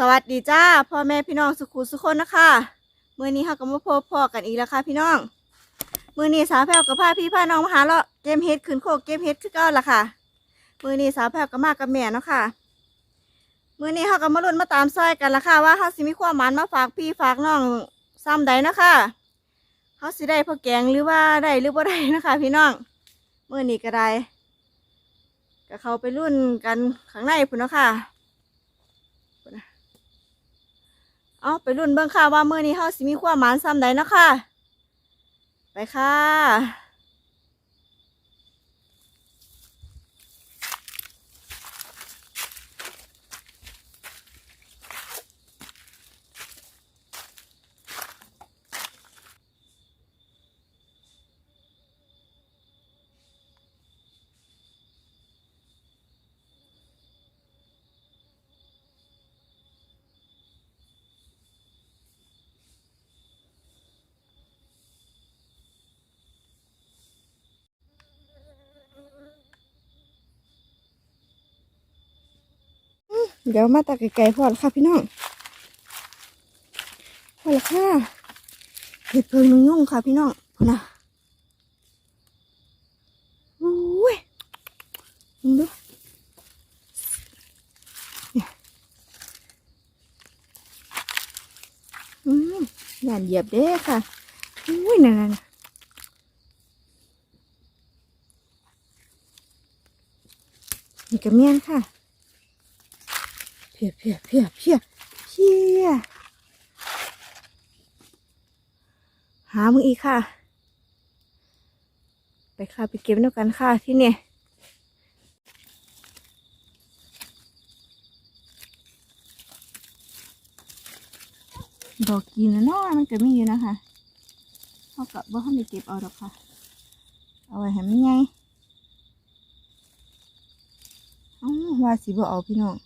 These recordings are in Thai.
สวัสดีจ้าพ่อแม่พี่น้องสุขุสุขคนนะคะมื่อนี้เราก็มาพบพ่อกันอีกแล้วค่ะพี่น้องมื่อนี้สาวแพรวกับพาพี่พาน้องมาหาเลาะเกมเฮดขึ้นโคกเกมเฮดคือเก่าละค่ะมื่อนี้สาวแพรวก็มากกับแม่เนาะค่ะมื่อนี้เราก็มาลุ้นมาตามซอยกันละค่ะ ว่าเขาสิมีความหมานมาฝากพี่ฝากน้องซ้ำใดนะคะเขาสิได้พอแกงหรือว่าได้หรือบ่ได้นะคะ พี่น้องมื่อนี้ก็ได้ก็เขาไปรุ่นกันข้างในพุ่นเนาะค่ะ เอาไปรุ่นเบิ่งค่ะว่าเมื่อนี้เฮาสิมีความหมานซ้ำใดนะคะไปค่ะ เดี๋ยวมาตักไก่พอแล้วค่ะพี่น้องพอแล้วค่ะเห็ดเพิงนุ่งยุ่งค่ะพี่น้องพนะโอ้ยมึงดูอืมอย่านเหยียบเด้ค่ะอุ้ยนั่นนี่กระเมียนค่ะ พียเพียเพียเพียเพียหามึงอีกค่ะ ไปค่ะไปเก็บด้วยกันค่ะที่เนี่ยดอกกินนะเนาะมันก็มีอยู่นะคะเขากับว่าเขาไม่เก็บเอาดอกค่ะ เอาไว้ให้มันไงอ้าว่าสิบ่เอาพี่น้อง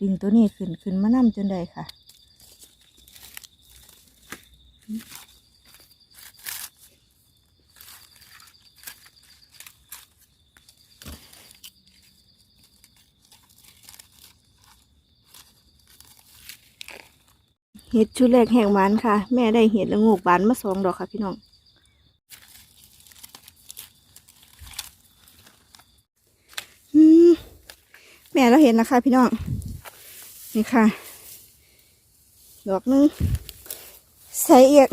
ดึงตัวนี้ขึ้นขึ้นมานํจนได้ค่ะ เห็ดชุดแรกแห่งหวานค่ะ แม่ได้เห็ดละงูกบานมาสองดอกค่ะพี่น้องแม่เราเห็นแล้วค่ะพี่น้อง นี่ค่ะ ดอกหนึงใส่เอียก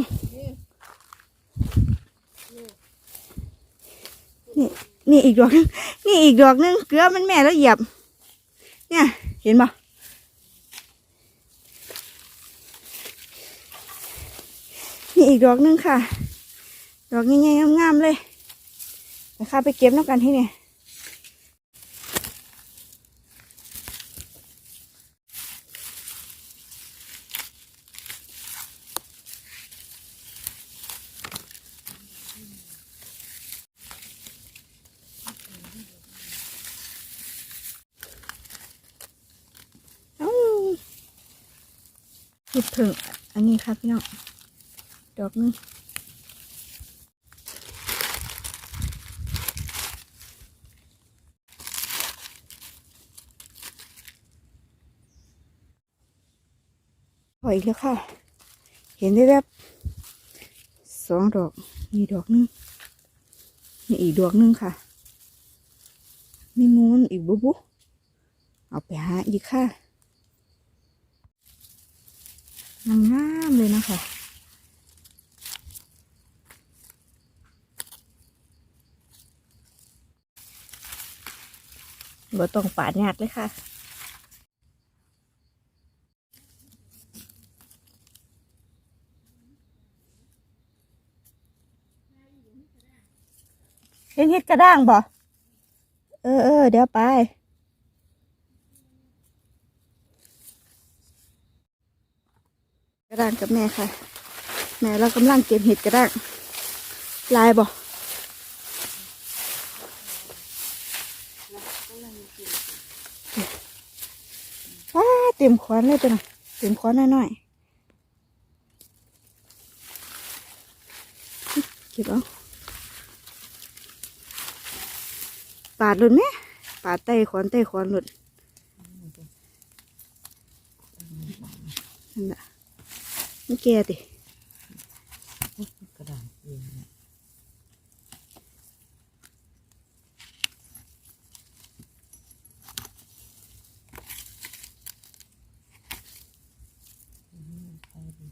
นี่นี่อีกดอกหนึงนี่อีกดอกหนึงเกลือมันแม่แล้วเหยียบ เนี่ย เห็นปะนี่อีกดอกหนึงค่ะ ดอกใหญ่ๆงามๆเลยไปค่ะไปเก็บน้ำกันที่เนี่ย เอ้า เห็ดเพิ่งอันนี้ค่ะพี่น้องดอกหนึงพออีกแล้วค่ะ เห็นได้แบบสองดอกมีดอกหนึงมีอีกดอกหนึงค่ะ มีมูนอีกบุบุเอาไปหาอีกค่ะ งามเลยนะคะบ่ต้องปาดยากเลยค่ะเห็นเห็ดกระด้างบ่เออเออเดี๋ยวไป ระด้างกับแม่ค่ะ แม่เรากำลังเก็บเห็ดกระด้างลายบ่ว้าเต็มขวานเลยจ้ะนะเต็มขวานหน่อยๆเก็บเอาปาดหลุดไหมปาดไต้ขวานไต้ขวานหลุดนั่นน่ะ มันแก่ติ กระดานเองเนี่ยอืมไปดิ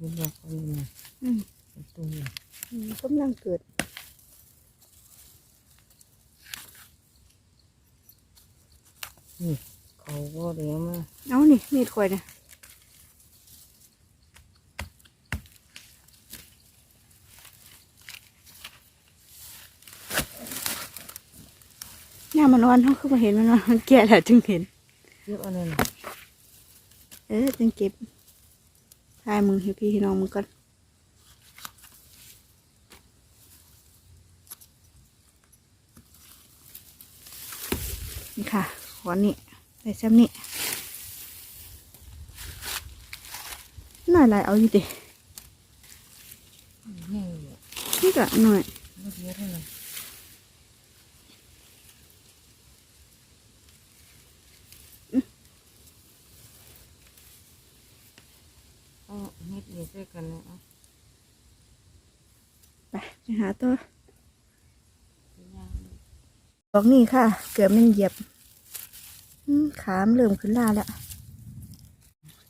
มันบอกว่านี่นะอืมมันตรงนี้อืมกำลังเกิดนี่เขาก็เลี้ยงมาเอานี่มีดข่อยนะหน้ามันอ่อนเขาคือมาเห็นมันว่ามันแก่แล้วจึงเห็นเยอะอะไรนะเออจึงเก็บ ทายมึงให้พี่ให้น้องมึงก่อนนี่ค่ะขอนนี่ใส่แซมนี่หน่อยไรเอาอยู่ดิแห้งอยู่นี่ก็หน่อย เยอะเท่าไหร่เอาเม็ดเดียวด้วยกันนะเอาไปไปหาตัวย่างบอกนี่ค่ะ เกือบมันเหยียบอืมขามนเริ่มขึ้นลาแล้ว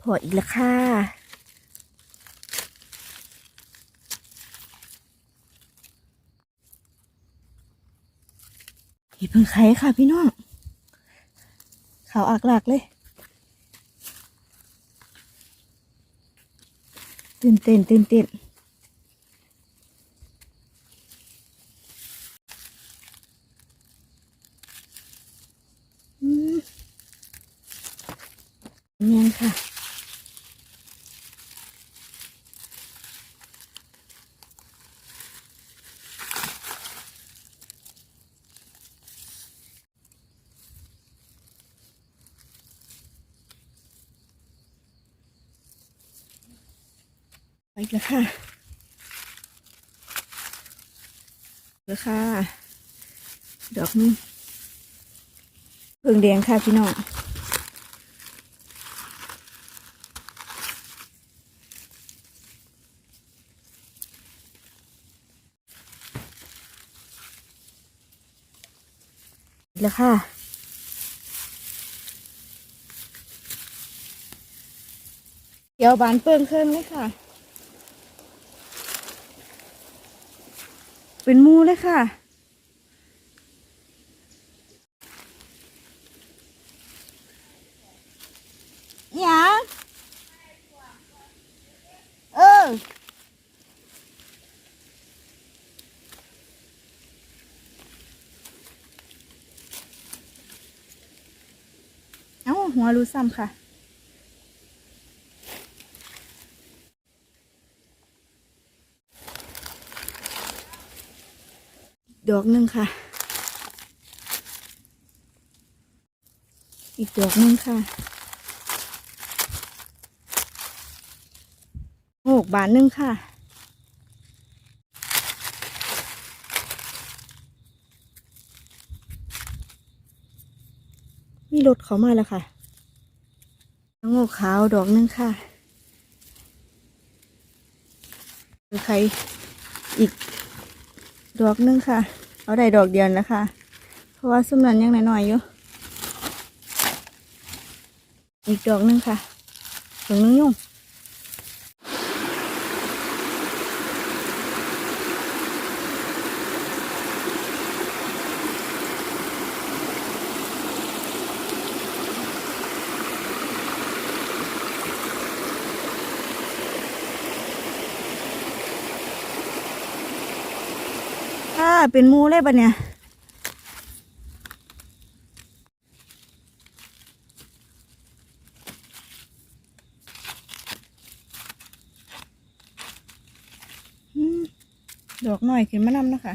พออีกแล้วค่ะพี่เพิ่งไขค่ะพี่น้องขาวอักหลักเลย ตื่นเต้นตื่นเต้นอืมเนียนค่ะ ไปอีก แล้วค่ะแล้วค่ะ ดอกนี้เพิ่งแดงค่ะพี่น้องแล้วค่ะเดี๋ยวบานเปิงเครื่องเลยค่ะ เป็นหมูเลยค่ะหยังเออเอ้าหัวรู้ซ้ำค่ะ ดอกหนึ่งค่ะ อีกดอกหนึ่งค่ะหกบานหนึ่งค่ะ มีรถเขามาแล้วค่ะโงกขาวดอกหนึ่งค่ะใครอีกดอกหนึงค่ะ เขาได้ดอกเดียวแล้วค่ะ เพราะว่าซุ้มนั้นยังน้อยๆอยู่ อีกดอกหนึงค่ะดอกนึงยุ่ง เป็นมูเลยปะเนี่ยดอกหน่อยขึ้นมานำนะคะ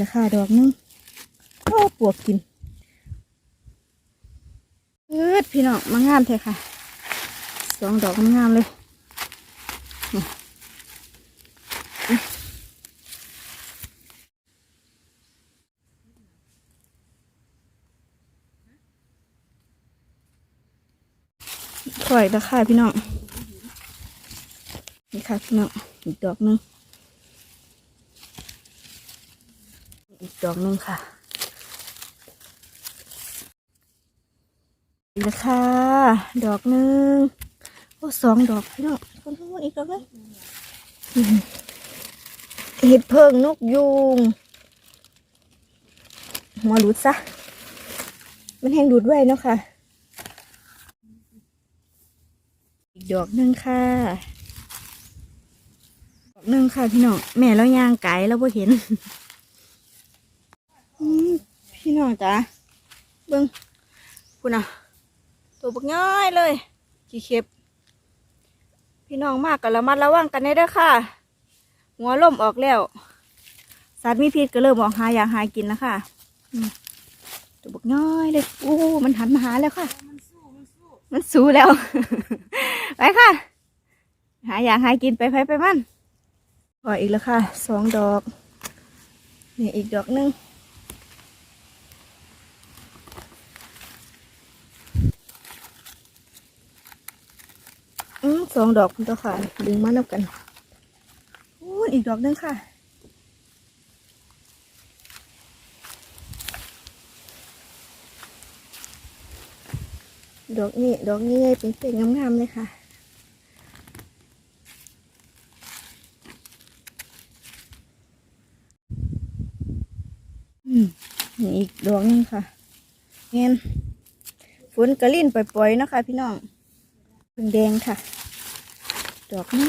ละค่ะดอกหนึงโอ้ปวกกิน เอิดพี่น้องมางามแท้ค่ะ สองดอกงามเลยถอยแล้วค่ะพี่น้อง นี่ค่ะพี่น้อง อีกดอกหนึง อีกดอกหนึงค่ะอีกแล้วค่ะ ดอกหนึ่งโอ้สองดอกพี่น้องคนทั้งหมดอีกดอกเลยอืมเห็ดเพิงนกยูงหัวหลุดซะ มันแห้งดูดไว้เนาะค่ะอีกดอกหนึ่งค่ะ ดอกหนึ่งค่ะพี่น้องแม่แล้วยางไก่แล้วพอเห็นพี่น้องจ้ะเบิ้งคุณน่ะ ตัวบักง่ายเลยกี่เข็บ พี่น้องมากกันระมัดระวังกันได้ด้อค่ะ หัวล่มออกแล้วสัตว์มีพิษก็เริ่มออกหาอยากหากินแล้วค่ะตัวบักง่ายเลยอู้มันหันมาหาแล้วค่ะ มันสู้แล้ว ไปค่ะ หาอยากหากินไปไปไปมันพออีกแล้วค่ะสองดอกนี่อีกดอกหนึง สองดอกคุณตัวค่ะ ดึงมานับกันอู้อีกดอกหนึงค่ะ ดอกนี้ ดอกนี้เป็นเป็นงามๆเลยค่ะอือมีอีกดอกหนึงค่ะเงี้ยฝนกระลิ่นปล่อยๆนะคะพี่น้องพึ่งแดงค่ะ ดอกนี้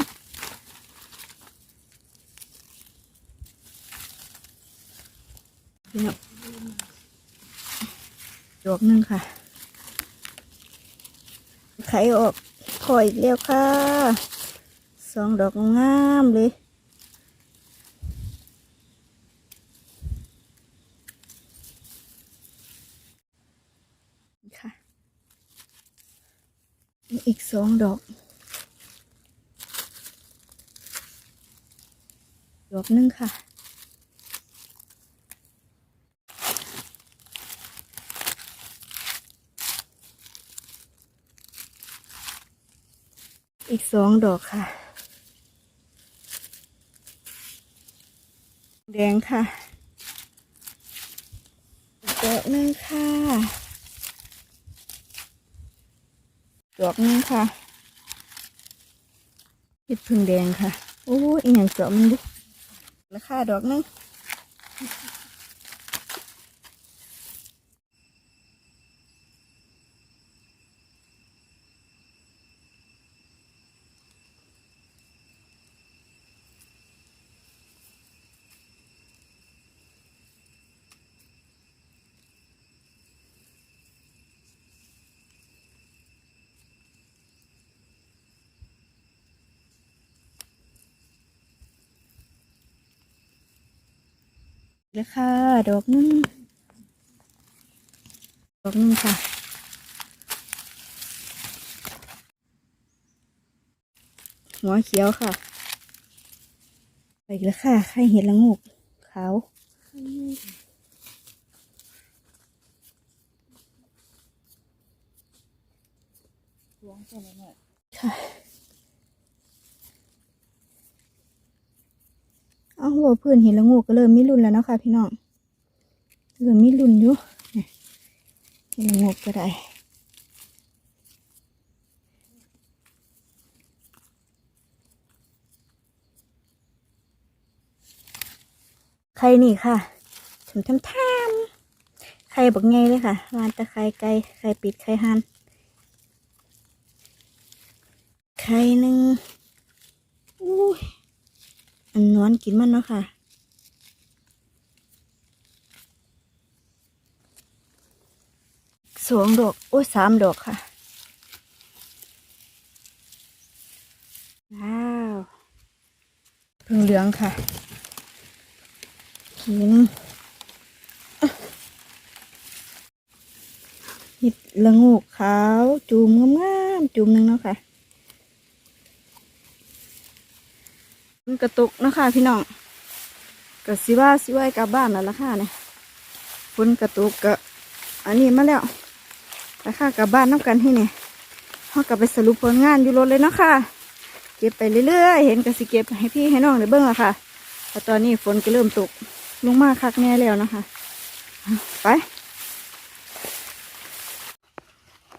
เนี่ยดอกหนึ่งค่ะ ไขออกถอยเรียวค่ะ สองดอกงามเลยค่ะ อีกสองดอก ดอกหนึงค่ะ อีกสองดอกค่ะ แดงค่ะดอกหนึงค่ะดอกหนึงค่ะเห็ดพึ่งแดงค่ะ โอ้ยอหย่างเจาะมันบุ ราคาดอกหนึง ราคาดอกหนึงดอกหนึงค่ะ หัวเขียวค่ะไปอีกแล้วค่ะไข่เห็ดละงูกขาวค่ะ เอาหัว พื้นเห็นละงูก็เริ่มมีรุ่นแล้วเนาะค่ะพี่น้องเริ่มมีรุ่นอยู่เห็นละงูก็ได้ไข่นี่ค่ะทำทำทามไข่บักไงเลยค่ะวานตะไคร่ไก่ไข่ปิดไข่หันไข่หนึ่ง อันนอนกินมันเนาะค่ะ สองดอก โอ้สามดอกค่ะ ว้าวเพิ่งเหลืองค่ะ กินเหิดละงูกขาวจุ่มงามๆจูมหนึ่งเนาะค่ะ มันกระตุกนะคะพี่น้องก็สิว่าสิว่ากลับบ้านแล้วล่ะค่ะเนี่ยฝนกระตุกก็อันนี้มาแล้วราคากลับบ้านน้ำกันที่นี่ยเขากลับไปสรุปผลงานอยู่รถเลยเนาะค่ะ เก็บไปเรื่อยๆ เห็นก็สิเก็บให้พี่ให้น้องได้เบิ่งละค่ะเพราะตอนนี้ฝนก็เริ่มตกลงมาคักแน่แล้วนะคะไป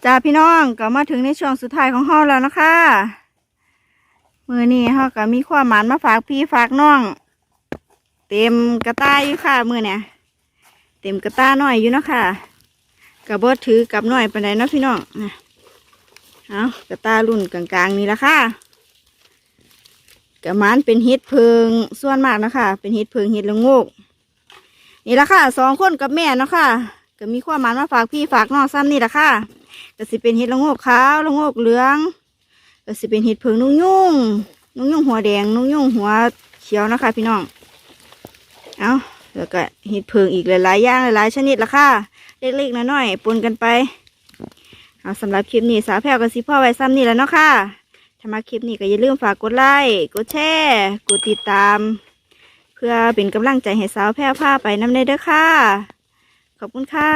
จ้าพี่น้องก็มาถึงในช่วงสุดท้ายของห้องแล้วนะคะ มือนี้เขาก็มีความหมานมาฝากพี่ฝากน้อง เต็มกระต้ายอยู่ค่ะ มือเนี่ยเต็มกระต้าหน่อยอยู่เนาะค่ะกระบดถือกับหน่อยไปานเนาะพี่น้องนะเอากระต้ารุ่นกลางๆนี่ละค่ะกระมันเป็นเฮ็ดเพิงส่วนมากนะคะเป็นเฮ็ดเพิงเฮ็ดละโงกนี่ละค่ะสองคนกับแม่เนาะค่ะก็มีความหมานมาฝากพี่ฝากน้องซ้ำนี่ละค่ะก็สิเป็นเฮ็ดละโงกขาวละโงกเหลือง ก็สิเป็นเฮ็ดเพิงนุ่งยุ่งนุ่งยุ่งหัวแดงนุ่งยุ่งหัวเขียวนะคะพี่น้อง เอาแล้วก็เห็ดเพิงอีกหลายๆอย่างหลายๆชนิดละค่ะ เล็กๆน้อยๆปนกันไป เอาสำหรับคลิปนี้สาวแพรวกับซิพ่อไว้ซ้ำนี่แล้วเนาะค่ะถ้ามาคลิปนี้ก็อย่าลืมฝากกดไลค์กดแชร์กดติดตาม เพื่อเป็นกำลังใจให้สาวแพรวพาไปน้ำในเด้อค่ะ ขอบคุณค่ะ